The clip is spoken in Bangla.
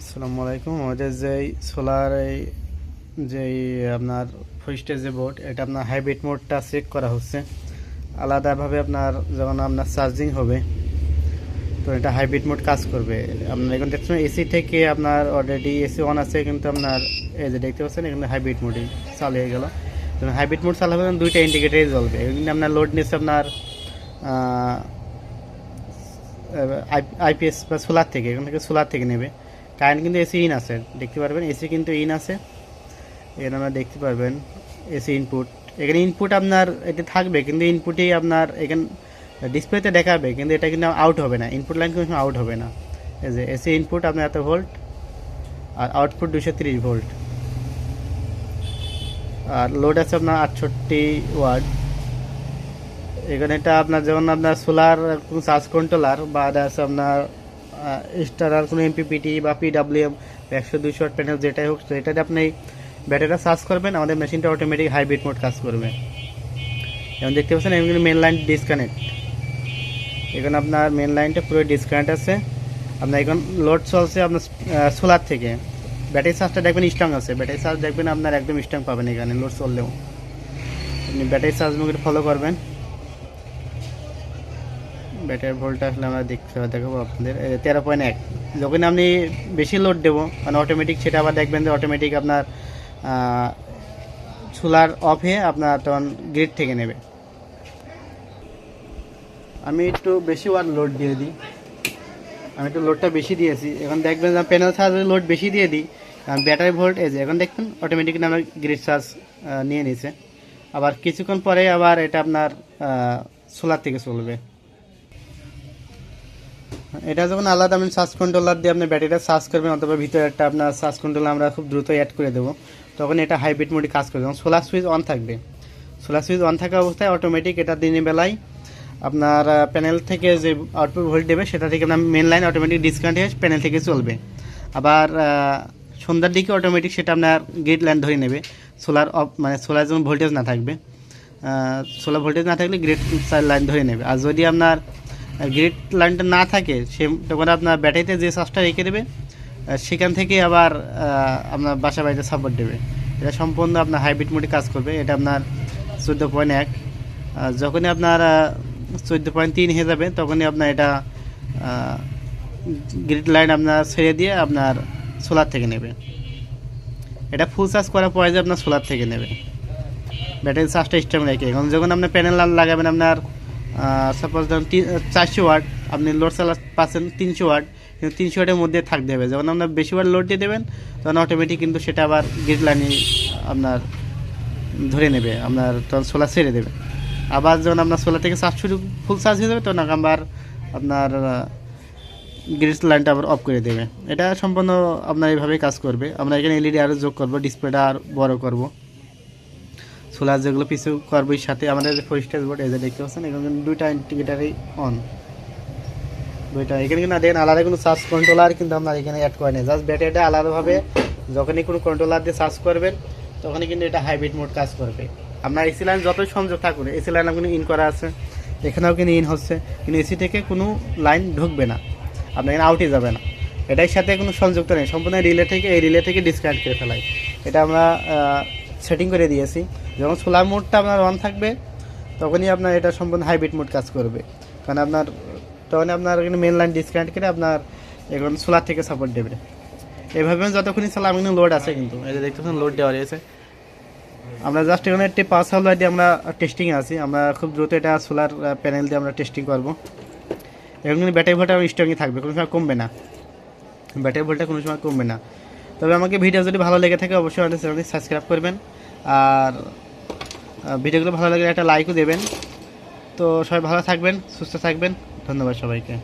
আসসালামু আলাইকুম। আমাদের যে সোলার এই যে আপনার ফুস্টের যে বোর্ড এটা আপনার হাইব্রিড মোডটা চেক করা হচ্ছে। আলাদাভাবে আপনার যখন আপনার চার্জিং হবে, তো এটা হাইব্রিড মোড কাজ করবে। আপনার এখন দেখছেন এসি থেকে আপনার অলরেডি এসি অন আছে, কিন্তু আপনার এই যে দেখতে পাচ্ছেন, এখানে হাইব্রিড মোডই চালু হয়ে গেল। হাইব্রিড মোড চালু হবে দুইটা ইন্ডিকেটারই জ্বলবে। কিন্তু আপনার লোড নিচ্ছে আপনার আইপিএস বা সোলার থেকে, এখান থেকে সোলার থেকে নেবে। কারেন্ট কিন্তু এসি ইন আছে, দেখতে পারবেন? এসি কিন্তু ইন আছে। এখানে আমরা দেখতে পারবেন, এসি ইনপুট এখানে ইনপুট আপনার এটা থাকবে, কিন্তু ইনপুটেই আপনার এখানে ডিসপ্লেতে দেখাবে, কিন্তু এটা কিন্তু আউট হবে না। ইনপুট লাইন কিন্তু আউট হবে না। এই যে এসি ইনপুট আপনার এত ভোল্ট আর আউটপুট দুশো তিরিশ ভোল্ট আর লোড আছে আপনার আটষট্টি ওয়ার্ড এখানে এটা আপনার, যেমন আপনার সোলার চার্জ কন্ট্রোলার বা আছে আপনার স্টারার কোনো এমপিপিটি বা পিডাব্লিউএম একশো, দুইশো প্যানেল যেটাই হোক সেটাতে আপনি ব্যাটারিটা চার্জ করবেন, আমাদের মেশিনটা অটোমেটিক হাইব্রিড মোড কাজ করবে। যেমন দেখতে পাচ্ছেন, এখানে মেন লাইন ডিসকানেক্ট এখানে আপনার মেন লাইনটা পুরো ডিসকানেক্ট আছে। আপনার এখন লোড চলছে আপনার সোলার থেকে। ব্যাটারি চার্জটা দেখবেন স্ট্রং আছে। ব্যাটারি চার্জ দেখবেন আপনার একদম স্ট্রং পাবেন এখানে লোড চললেও। আপনি ব্যাটারি চার্জ মুখে ফলো করবেন। ব্যাটারি ভোল্ট আসলে আমরা দেখতে দেখাবো আপনাদের। তেরো পয়েন্ট এক। যখন আপনি বেশি লোড দেবো মানে অটোমেটিক সেটা আবার দেখবেন যে অটোমেটিক আপনার সোলার অফ আপনার তখন গ্রিড থেকে নেবে। আমি একটু বেশি ওয়ার লোড দিয়ে দিই। আমি একটু লোডটা বেশি দিয়েছি। এখন দেখবেন প্যানেল চার্জের লোড বেশি দিয়ে দিই ব্যাটারি ভোল্ট যে এখন দেখবেন অটোমেটিক আমার গ্রিড চার্জ নিয়ে নিছে। আবার কিছুক্ষণ পরে আবার এটা আপনার সোলার থেকে চলবে। এটা যখন আলাদা আপনি সার্চ কন্ট্রোলার দিয়ে আপনি ব্যাটারিটা সার্চ করবেন অথবা ভিতরে একটা আপনার সার্চ কন্ট্রোলার আমরা খুব দ্রুত অ্যাড করে দেবো, তখন এটা হাইব্রিড মোডে কাজ করবে যখন সোলার সুইচ অন থাকবে। সোলার সুইচ অন থাকা অবস্থায় অটোমেটিক এটা দিনের বেলায় আপনার প্যানেল থেকে যে আউটপুট ভোল্ট দেবে সেটা থেকে আপনার মেন লাইন অটোমেটিক ডিসকাউন্ট হয়ে প্যানেল থেকে চলবে। আবার সন্ধ্যার দিকে অটোমেটিক সেটা আপনার গেট লাইন ধরে নেবে। সোলার অফ মানে সোলার যখন ভোল্টেজ না থাকবে। সোলার ভোল্টেজ না থাকলে গ্রেড লাইন ধরে নেবে। আর যদি আপনার গ্রিড লাইনটা না থাকে, সে তখন আপনার ব্যাটারিতে যে চার্জটা রেখে দেবে সেখান থেকে আবার আপনার বাসা বাড়িতে সাপোর্ট দেবে। এটা সম্পূর্ণ আপনার হাইব্রিড মোডে কাজ করবে, এটা আপনার চোদ্দ পয়েন্ট এক। যখনই আপনার চোদ্দ পয়েন্ট তিন হয়ে যাবে, তখনই আপনার এটা গ্রিড লাইন আপনার ছেড়ে দিয়ে আপনার সোলার থেকে নেবে। এটা ফুল চার্জ করার পরে যে আপনার সোলার থেকে নেবে। ব্যাটারি চার্জটা স্ট্রং রেখে, এখন যখন আপনার প্যানেল লাগাবেন, আপনার সাপোজ ধরুন চারশো ওয়াট, আপনি লোড চালা পাচ্ছেন তিনশো ওয়াট, কিন্তু তিনশো ওয়াটের মধ্যে থাকতে হবে। যখন আপনার বেশি ওয়াট লোড দিয়ে দেবেন, তখন অটোমেটিক কিন্তু সেটা আবার গ্রিড লাইনে আপনার ধরে নেবে, আপনার তখন সোলার ছেড়ে দেবে। আবার যখন আপনার সোলার থেকে চার্জ শুরু ফুল চার্জ হয়ে যাবে, তখন আবার আপনার গ্রিড লাইনটা আবার অফ করে দেবে। এটা সম্পূর্ণ আপনার এইভাবেই কাজ করবে। আমরা এখানে এলইডি আরও যোগ করব ডিসপ্লেটা আর বড় করব। সোলার যেগুলো পিছু করবোই, সাথে আমাদের যে ফোর বোর্ড এই যে দেখতে পাচ্ছেন, এখানে দুইটা ইন্ডিকেটারই অন দুইটা, এখানে কিন্তু দেখেন আলাদা কোনো চার্জ কন্ট্রোলার কিন্তু আপনার এখানে অ্যাড করে নেই। জাস্ট ব্যাটারিটা আলাদাভাবে যখনই কোনো কন্ট্রোলার দিয়ে চার্জ করবেন, তখনই কিন্তু এটা হাইব্রিড মোড কাজ করবে। আপনার এসি লাইন যতই সংযোগ থাকুন এসি লাইন কিন্তু ইন করা আছে। এখানেও কিন্তু ইন হচ্ছে, কিন্তু এসি থেকে কোনো লাইন ঢুকবে না। আপনার এখানে আউটে যাবে না। এটার সাথে কোনো সংযুক্ত নেই। সম্পূর্ণ রিলে থেকে, এই রিলে থেকে ডিসকানেক্ট করে ফেলাই। এটা আমরা সেটিং করে দিয়েছি। যখন সোলার মোডটা আপনার অন থাকবে তখনই আপনার এটা সম্পূর্ণ হাইব্রিড মোড কাজ করবে। কারণ আপনার তখন আপনার এখানে মেন লাইন ডিসকানেক্ট করে আপনার এখন সোলার থেকে সাপোর্ট দেবে। এভাবে যতক্ষণই সোলার কিন্তু লোড আছে কিন্তু। এই যে দেখতেছেন লোড দেওয়া রয়েছে। আমরা জাস্ট এখানে একটি পাঁচ হাজার দিয়ে আমরা টেস্টিংয়ে আছি। আমরা খুব দ্রুত এটা সোলার প্যানেল দিয়ে আমরা টেস্টিং করব। এখন কিন্তু ব্যাটারি ভোল্টা স্ট্রংই থাকবে কোনো সময় কমবে না। ব্যাটারি ভোল্টটা কোনো সময় কমবে না। তবে আমাকে ভিডিও যদি ভালো লেগে থাকে অবশ্যই আমাদের চ্যানেলটি সাবস্ক্রাইব করবেন। আর ভিডিওগুলো ভালো লাগলে একটা লাইকও দেবেন। তো সবাই ভালো থাকবেন সুস্থ থাকবেন। ধন্যবাদ সবাইকে।